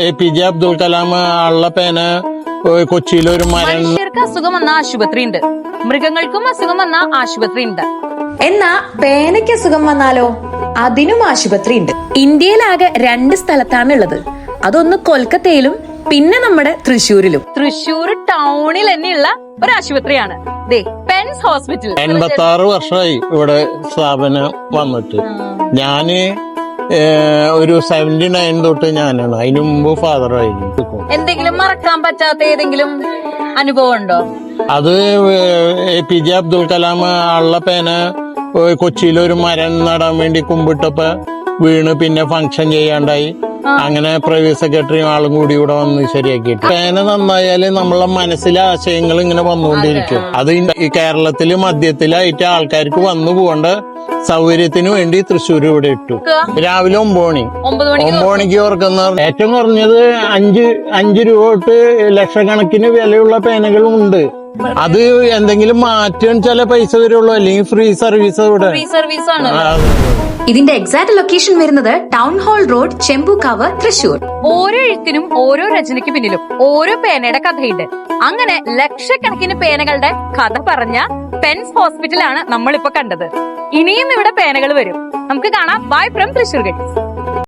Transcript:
A P J Abdul Kalam ഉള്ള പേന കൊച്ചിയിൽ ഒരു മരം മനുഷ്യർക്ക് അസുഖം വന്ന ആശുപത്രി ഉണ്ട് മൃഗങ്ങൾക്കും അസുഖം വന്ന ആശുപത്രി ഉണ്ട് എന്നാ പേനയ്ക്ക് അസുഖം വന്നാലോ? അതിനും ആശുപത്രി ഉണ്ട് ഇന്ത്യയിലാകെ രണ്ട് സ്ഥലത്താണ് ഉള്ളത്. അതൊന്ന് കൊൽക്കത്തയിലും പിന്നെ നമ്മുടെ തൃശ്ശൂരിലും. തൃശ്ശൂർ ടൗണിൽ തന്നെയുള്ള ഒരു ആശുപത്രിയാണ്. ദേ പെൻസ് ഹോസ്പിറ്റൽ. എൺപത്തി ആറ് വർഷമായി ഇവിടെ സ്ഥാപനം വന്നിട്ട്. ഞാൻ ഒരു സെവന്റി നയൻ തൊട്ട് ഞാനാണ്. അതിനു മുമ്പ് ഫാദർ ആയിരിക്കും എന്തെങ്കിലും മറക്കാൻ പറ്റാത്ത ഏതെങ്കിലും അനുഭവം ഉണ്ടോ? അത് A P J Abdul Kalam ആളുടെ പേന കൊച്ചിയിൽ ഒരു മരം നടാൻ വേണ്ടി കുമ്പിട്ടപ്പോ വീണ് പിന്നെ ഫങ്ഷൻ ചെയ്യാണ്ടായി. അങ്ങനെ പ്രൈവറ്റ് സെക്രട്ടറിയും ആളും കൂടി ഇവിടെ വന്ന് ശരിയാക്കിയിട്ട്. പേന നന്നായാൽ നമ്മളെ മനസ്സിലെ ആശയങ്ങൾ ഇങ്ങനെ വന്നുകൊണ്ടിരിക്കും. അത്. ഈ കേരളത്തിൽ മധ്യത്തിലായിട്ട് ആൾക്കാർക്ക് വന്നു പോകേണ്ട സൗകര്യത്തിന് വേണ്ടി തൃശ്ശൂർ ഇവിടെ ഇട്ടു. രാവിലെ ഒമ്പത് മണി. ഒമ്പത് മണിക്ക് ഓർക്കുന്ന ഏറ്റവും കുറഞ്ഞത് അഞ്ച് അഞ്ച് രൂപ തൊട്ട് ലക്ഷക്കണക്കിന് വിലയുള്ള പേനകളും ഉണ്ട്. അത് എന്തെങ്കിലും മാറ്റാൻ ചില പൈസ വരുള്ളൂ അല്ലെങ്കിൽ ഫ്രീ സർവീസ് ഇവിടെ. ഫ്രീ സർവീസ് ആണ്. ഇതിന്റെ എക്സാക്ട് ലൊക്കേഷൻ വരുന്നത് town hall road Chembukkavu Thrissur ഓരോ എഴുത്തിനും ഓരോ രചനയ്ക്ക് പിന്നിലും ഓരോ പേനയുടെ കഥയുണ്ട്. അങ്ങനെ ലക്ഷക്കണക്കിന് പേനകളുടെ കഥ പറഞ്ഞ പെൻസ് ഹോസ്പിറ്റലാണ് നമ്മളിപ്പോ കണ്ടത്. ഇനിയും ഇവിടെ പേനകൾ വരും. നമുക്ക് കാണാം. Bye from Thrissur guts